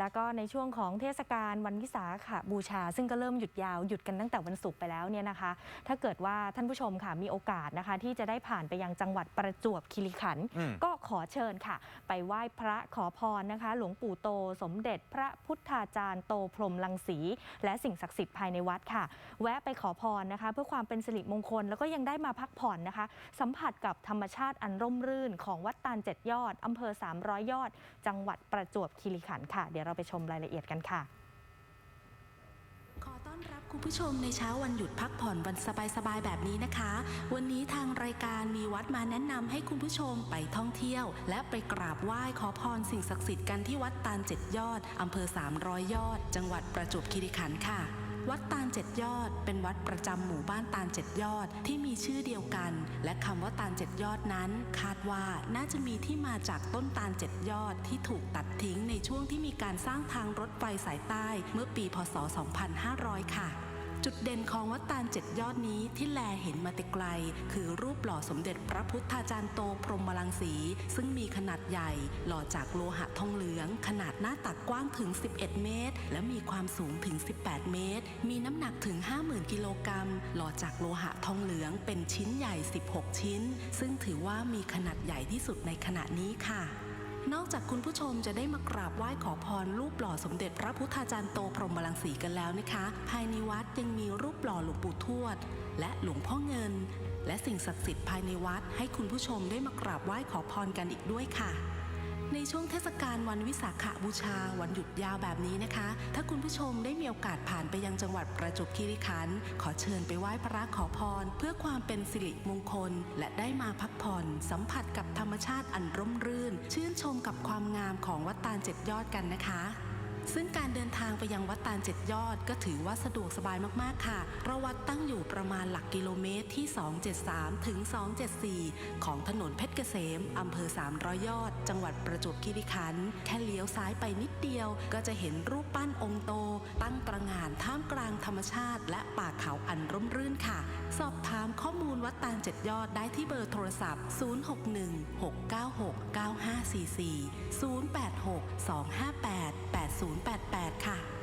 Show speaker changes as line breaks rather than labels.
แล้วก็ในช่วงของเทศกาลวันวิสาขบูชา ซึ่งก็เริ่มหยุดยาวหยุดกันตั้งแต่วันศุกร์ไปแล้วเนี่ยนะคะ ถ้าเกิดว่าท่านผู้ชมค่ะมีโอกาสนะคะ ที่จะได้ผ่านไปยังจังหวัดประจวบคีรีขันธ์
อืม
ก็ขอเชิญค่ะ ไปไหว้พระขอพรนะคะ หลวงปู่โต สมเด็จพระพุทธาจารย์โตพรหมลังสี และสิ่งศักดิ์สิทธิ์ภายในวัดค่ะ แวะไปขอพรนะคะ เพื่อความเป็นสิริมงคล แล้วก็ยังได้มาพักผ่อนนะคะ สัมผัสกับธรรมชาติอันร่มรื่นของวัดตาลเจ็ดยอดอำเภอ 300 ยอด จังหวัดประจวบคีรีขันธ์ค่ะ เดี๋ยวเราไปชมรายละเอียดกันค่ะ
ขอต้อนรับคุณผู้ชมในเช้าวันหยุดพักผ่อนวันสบายๆแบบนี้นะคะ วันนี้ทางรายการมีวัดมาแนะนำให้คุณผู้ชมไปท่องเที่ยว และไปกราบไหว้ขอพรสิ่งศักดิ์สิทธิ์กันที่วัดตาลเจ็ดยอดอำเภอ300ยอด จังหวัดประจวบคีรีขันธ์ค่ะ วัดตาลเจ็ดยอด เป็นวัดประจำหมู่บ้านตาลเจ็ดยอดที่มีชื่อเดียวกัน และคำว่าตาลเจ็ดยอดนั้น คาดว่าน่าจะมีที่มาจากต้นตาลเจ็ดยอดที่ถูกตัดทิ้งในช่วงที่มีการสร้างทางรถไฟสายใต้เมื่อปีพศ 2500 ค่ะ จุดเด่นของวัดตาลเจ็ดยอดนี้ที่แลเห็นมาแต่ไกล คือรูปหล่อสมเด็จพระพุทธาจารย์โตพรหมลังสี ซึ่งมีขนาดใหญ่ หล่อจากโลหะทองเหลือง ขนาดหน้าตักกว้างถึง 11 เมตร และมีความสูงถึง 18 เมตร มีน้ำหนักถึง 50,000 กิโลกรัม หล่อจากโลหะทองเหลืองเป็นชิ้นใหญ่ 16 ชิ้น ซึ่งถือว่ามีขนาดใหญ่ที่สุดในขณะนี้ค่ะ นอกจากคุณผู้ชมจะได้มากราบไหว้ขอพรรูปหล่อสมเด็จพระพุทธาจารย์โตพรหมลังสีกันแล้วนะคะ ภายในวัดยังมีรูปหล่อหลวงปู่ทวด และหลวงพ่อเงิน และสิ่งศักดิ์สิทธิ์ภายในวัดให้คุณผู้ชมได้มากราบไหว้ขอพรกันอีกด้วยค่ะ ในช่วงเทศกาลวันวิสาขบูชาวันหยุดยาวแบบนี้นะคะ ถ้าคุณผู้ชมได้มีโอกาสผ่านไปยังจังหวัดประจวบคีรีขันธ์ขอเชิญไปไหว้พระขอพร เพื่อความเป็นสิริมงคล และได้มาพักผ่อน สัมผัสกับธรรมชาติอันร่มรื่น ชื่นชมกับความงามของวัดตาลเจ็ดยอดกันนะคะ ซึ่งการเดินทางไปยังวัดตาลเจ็ดยอดก็ถือว่าสะดวกสบายมาก ๆ ค่ะ เพราะวัดตั้งอยู่ประมาณหลักกิโลเมตรที่ 273 ถึง 274 ของถนนเพชรเกษม อำเภอ 300 ยอด จังหวัดประจวบคีรีขันธ์ แค่เลี้ยวซ้ายไปนิดเดียวก็จะเห็นรูปปั้นองค์โต ตั้งตระงานท่ามกลางธรรมชาติ และป่าเขาอันร่มรื่นค่ะ สอบถามข้อมูลวัดตาลเจ็ดยอดได้ที่เบอร์โทรศัพท์ 061 696 9544 086 258 8088 ค่ะ